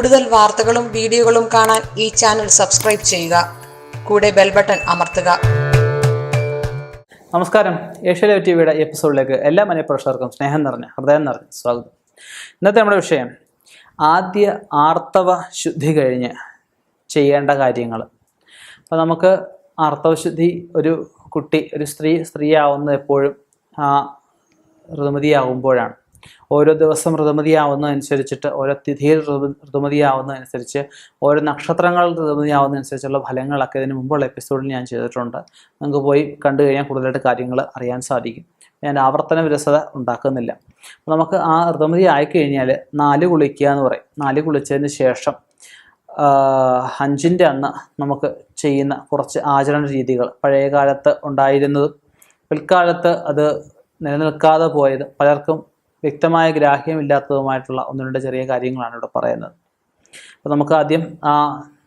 കൂടുതൽ വാർത്തകളും വീഡിയോകളും കാണാൻ ഈ ചാനൽ സബ്സ്ക്രൈബ് ചെയ്യുക. കൂടെ ബെൽ ബട്ടൺ അമർത്തുക. നമസ്കാരം. ഏഷ്യ ടി വിയുടെ എപ്പിസോഡിലേക്ക് എല്ലാ മനഃപ്രേക്ഷകർക്കും സ്നേഹം നിറഞ്ഞ ഹൃദയം നിറഞ്ഞ സ്വാഗതം. ഇന്നത്തെ നമ്മുടെ വിഷയം ആദ്യ ആർത്തവ ശുദ്ധി കഴിഞ്ഞ് ചെയ്യേണ്ട കാര്യങ്ങൾ. അപ്പോൾ നമുക്ക് ആർത്തവശുദ്ധി ഒരു കുട്ടി ഒരു സ്ത്രീ സ്ത്രീയാവുന്നത് എപ്പോഴും ആ ഋതുമതിയാവുമ്പോഴാണ്. ഓരോ ദിവസം ഋതുമതിയാവുന്നതനുസരിച്ചിട്ട് ഓരോ തിഥിയിൽ ഋതു ഋതുമതിയാവുന്നതനുസരിച്ച് ഓരോ നക്ഷത്രങ്ങൾ ഋതുമതിയാവുന്നതനുസരിച്ചുള്ള ഫലങ്ങളൊക്കെ ഇതിന് മുമ്പുള്ള എപ്പിസോഡിൽ ഞാൻ ചെയ്തിട്ടുണ്ട്. നിങ്ങൾക്ക് പോയി കണ്ടു കഴിഞ്ഞാൽ കൂടുതലായിട്ട് കാര്യങ്ങൾ അറിയാൻ സാധിക്കും. ഞാൻ ആവർത്തന വിരസത ഉണ്ടാക്കുന്നില്ല. നമുക്ക് ആ ഋതുമതി ആയിക്കഴിഞ്ഞാൽ നാല് കുളിക്കുക എന്ന് പറയും. നാല് കുളിച്ചതിന് ശേഷം അഞ്ചിന്റെ അന്ന് നമുക്ക് ചെയ്യുന്ന കുറച്ച് ആചരണ രീതികൾ. പഴയ കാലത്ത് ഉണ്ടായിരുന്നതും പിൽക്കാലത്ത് അത് നിലനിൽക്കാതെ പോയത് പലർക്കും വ്യക്തമായ ഗ്രാഹ്യമില്ലാത്തതുമായിട്ടുള്ള ഒന്ന് രണ്ട് ചെറിയ കാര്യങ്ങളാണ് ഇവിടെ പറയുന്നത്. അപ്പോൾ നമുക്ക് ആദ്യം ആ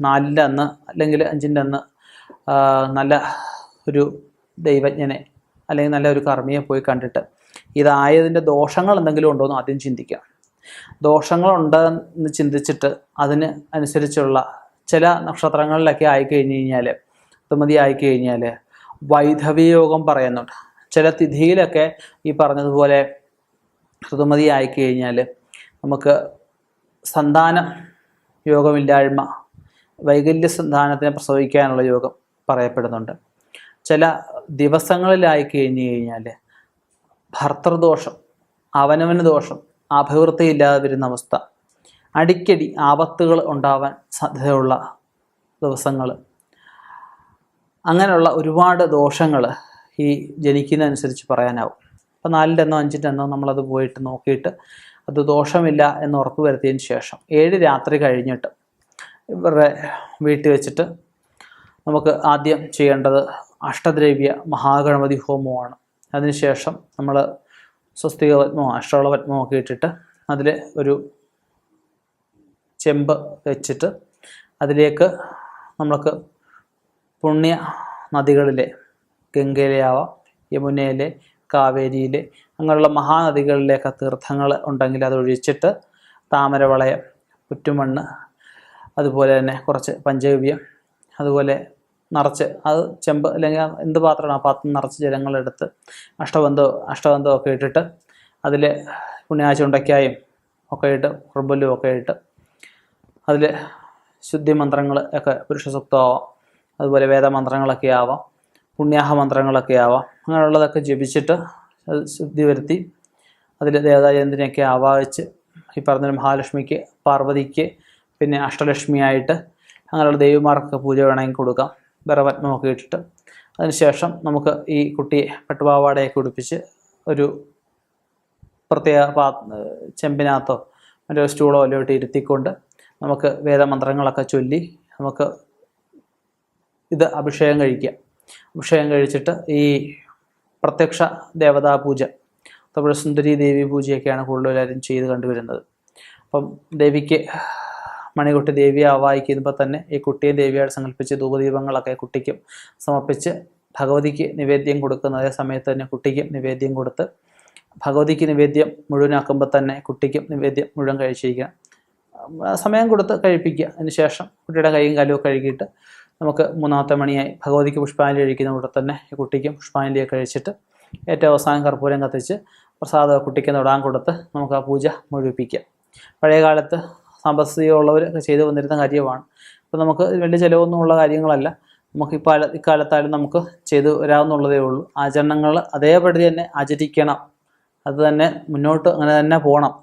നാലിന്റെ അന്ന് അല്ലെങ്കിൽ അഞ്ചിന്റെ അന്ന് നല്ല ഒരു ദൈവജ്ഞനെ അല്ലെങ്കിൽ നല്ല ഒരു കർമ്മിയെ പോയി കണ്ടിട്ട് ഇതായതിന്റെ ദോഷങ്ങൾ എന്തെങ്കിലും ഉണ്ടോ എന്ന് ആദ്യം ചിന്തിക്കാം ദോഷങ്ങളുണ്ടെന്ന് ചിന്തിച്ചിട്ട് അതിന് അനുസരിച്ചുള്ള ചില നക്ഷത്രങ്ങളിലൊക്കെ ആയിക്കഴിഞ്ഞ് കഴിഞ്ഞാൽ ഋതുമതി ആയിക്കഴിഞ്ഞാൽ വൈധവ്യയോഗം പറയുന്നുണ്ട്. ചില തിഥിയിലൊക്കെ ഈ പറഞ്ഞതുപോലെ ഋതുമതി ആയിക്കഴിഞ്ഞാൽ നമുക്ക് സന്താന യോഗമില്ലായ്മ വൈകല്യ സന്താനത്തിനെ പ്രസവിക്കാനുള്ള യോഗം പറയപ്പെടുന്നുണ്ട്. ചില ദിവസങ്ങളിലായി കഴിഞ്ഞു കഴിഞ്ഞാൽ ഭർത്തൃദോഷം അവനവന് ദോഷം അഭിവൃദ്ധി ഇല്ലാതെ വരുന്ന അവസ്ഥ അടിക്കടി ആപത്തുകൾ ഉണ്ടാവാൻ സാധ്യതയുള്ള ദിവസങ്ങൾ അങ്ങനെയുള്ള ഒരുപാട് ദോഷങ്ങൾ ഈ ജനിക്കുന്നതനുസരിച്ച് പറയാനാവും. അപ്പോൾ നാലിന്റെ എന്നോ അഞ്ചിന്റെ എന്നോ നമ്മളത് പോയിട്ട് നോക്കിയിട്ട് അത് ദോഷമില്ല എന്ന് ഉറപ്പ് വരുത്തിയതിന് ശേഷം ഏഴ് രാത്രി കഴിഞ്ഞിട്ട് ഇവരുടെ വീട്ടിൽ വെച്ചിട്ട് നമുക്ക് ആദ്യം ചെയ്യേണ്ടത് അഷ്ടദ്രവ്യ മഹാഗണപതി ഹോമമാണ്. അതിനുശേഷം നമ്മൾ സ്വസ്തിക പത്മോ അഷ്ടോള പത്മോ ഒക്കെ ഇട്ടിട്ട് അതിൽ ഒരു ചെമ്പ് വെച്ചിട്ട് അതിലേക്ക് നമ്മൾക്ക് പുണ്യ നദികളിലെ ഗംഗയിലെ ആവാം യമുനയിലെ കാവേരിയിലെ അങ്ങനെയുള്ള മഹാനദികളിലേക്ക് തീർത്ഥങ്ങൾ ഉണ്ടെങ്കിൽ അതൊഴിച്ചിട്ട് താമരവളയം പുറ്റുമണ്ണ് അതുപോലെ തന്നെ കുറച്ച് പഞ്ചഗവ്യം അതുപോലെ നിറച്ച് അത് ചെമ്പ് അല്ലെങ്കിൽ എന്ത് പാത്രമാണ് ആ പാത്രം നിറച്ച് ജലങ്ങളെടുത്ത് അഷ്ടബന്ധോ അഷ്ടബന്ധോ ഒക്കെ ഇട്ടിട്ട് അതിൽ പുണ്യാചുണ്ടയ്ക്കായും ഒക്കെ ഇട്ട് കുറുമ്പലും ഒക്കെ ഇട്ട് അതിൽ ശുദ്ധി മന്ത്രങ്ങൾ ഒക്കെ പുരുഷസൂക്തമാവാം. അതുപോലെ വേദമന്ത്രങ്ങളൊക്കെ ആവാം. പുണ്യാഹ മന്ത്രങ്ങളൊക്കെ ആവാം. അങ്ങനെയുള്ളതൊക്കെ ജപിച്ചിട്ട് ശുദ്ധി വരുത്തി അതിൽ ദേവതാചന്ദ്രനെയൊക്കെ ആവാഹിച്ച് ഈ പറഞ്ഞ മഹാലക്ഷ്മിക്ക് പാർവതിക്ക് പിന്നെ അഷ്ടലക്ഷ്മിയായിട്ട് അങ്ങനെയുള്ള ദേവിമാർക്കൊക്കെ പൂജ വേണമെങ്കിൽ കൊടുക്കാം. ബറപത്മമൊക്കെ ഇട്ടിട്ട്. അതിനുശേഷം നമുക്ക് ഈ കുട്ടിയെ പട്ടുപാവാടയൊക്കെ ഉടുപ്പിച്ച് ഒരു പ്രത്യേക പാ ചെമ്പിനകത്തോ മറ്റൊരു സ്റ്റൂളോ അല്ലോ ഇട്ട് ഇരുത്തിക്കൊണ്ട് നമുക്ക് വേദമന്ത്രങ്ങളൊക്കെ ചൊല്ലി നമുക്ക് ഇത് അഭിഷേകം കഴിക്കുക അഭിഷേകം കഴിച്ചിട്ട് ഈ പ്രത്യക്ഷ ദേവതാ പൂജ സുന്ദരി ദേവി പൂജയൊക്കെയാണ് കൂടുതലും ചെയ്ത് കണ്ടുവരുന്നത്. അപ്പം ദേവിക്ക് മണികുട്ടി ദേവിയെ ആവാഹിക്കുമ്പോൾ തന്നെ ഈ കുട്ടിയെ ദേവിയായിട്ട് സങ്കല്പിച്ച് ധൂപദീപങ്ങളൊക്കെ കുട്ടിക്കും സമർപ്പിച്ച് ഭഗവതിക്ക് നിവേദ്യം കൊടുക്കുന്ന അതേ സമയത്ത് തന്നെ കുട്ടിക്കും നിവേദ്യം കൊടുത്ത് ഭഗവതിക്ക് നിവേദ്യം മുഴുവനാക്കുമ്പോൾ തന്നെ കുട്ടിക്കും നിവേദ്യം മുഴുവൻ കഴിച്ചിരിക്കണം സമയം കൊടുത്ത് കഴിപ്പിക്കുക. അതിനുശേഷം കുട്ടിയുടെ കൈയും കാലും കഴുകിയിട്ട് നമുക്ക് മൂന്നാമത്തെ മണിയായി ഭഗവതിക്ക് പുഷ്പാഞ്ജലി കഴിക്കുന്ന കൂടെ തന്നെ കുട്ടിക്കും പുഷ്പാഞ്ജലിയൊക്കെ കഴിച്ചിട്ട് ഏറ്റവും അവസാനം കർപ്പൂരം കത്തിച്ച് പ്രസാദ കുട്ടിക്ക് തൊടാൻ കൊടുത്ത് നമുക്ക് ആ പൂജ മുഴുവിപ്പിക്കാം. പഴയ കാലത്ത് സാമ്പത്തികമുള്ളവർ ചെയ്തു വന്നിരുന്ന കാര്യമാണ്. അപ്പോൾ നമുക്ക് വലിയ ചിലവൊന്നും ഉള്ള കാര്യങ്ങളല്ല. നമുക്ക് ഇപ്പോൾ ഇക്കാലത്തായാലും നമുക്ക് ചെയ്തു വരാവുന്നുള്ളതേ ഉള്ളൂ. ആചരണങ്ങൾ അതേപടി തന്നെ ആചരിക്കണം. അത് തന്നെ മുന്നോട്ട് അങ്ങനെ തന്നെ പോകണം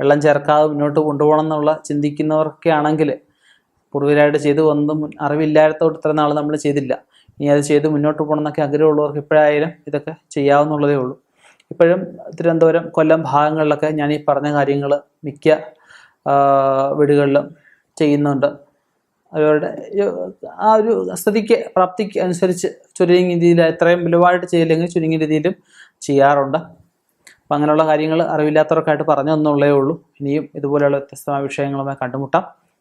വെള്ളം ചേർക്കാതെ മുന്നോട്ട് കൊണ്ടുപോകണം എന്നുള്ള ചിന്തിക്കുന്നവർക്കെ ആണെങ്കിൽ പൂർവികരായിട്ട് ചെയ്തു വന്നതും അറിവില്ലാത്തതോട് ഇത്ര നാൾ നമ്മൾ ചെയ്തില്ല. ഇനി അത് ചെയ്ത് മുന്നോട്ട് പോകണം എന്നൊക്കെ ആഗ്രഹമുള്ളവർക്ക് ഇപ്പോഴായാലും ഇതൊക്കെ ചെയ്യാവുന്നുള്ളതേ ഉള്ളൂ. ഇപ്പോഴും തിരുവനന്തപുരം കൊല്ലം ഭാഗങ്ങളിലൊക്കെ ഞാൻ ഈ പറഞ്ഞ കാര്യങ്ങൾ മിക്ക വീടുകളിലും ചെയ്യുന്നുണ്ട്. അവരുടെ ആ ഒരു സ്ഥിതിക്ക് പ്രാപ്തിക്ക് അനുസരിച്ച് ചുരുങ്ങിയ രീതിയിൽ എത്രയും വലുവായിട്ട് ചെയ്യില്ലെങ്കിൽ ചുരുങ്ങിയ രീതിയിലും ചെയ്യാറുണ്ട്. അപ്പം അങ്ങനെയുള്ള കാര്യങ്ങൾ അറിവില്ലാത്തവർക്കായിട്ട് പറഞ്ഞു തന്നുള്ളേ ഉള്ളൂ. ഇനിയും ഇതുപോലെയുള്ള വ്യത്യസ്തമായ വിഷയങ്ങളുമായി കണ്ടുമുട്ടാം.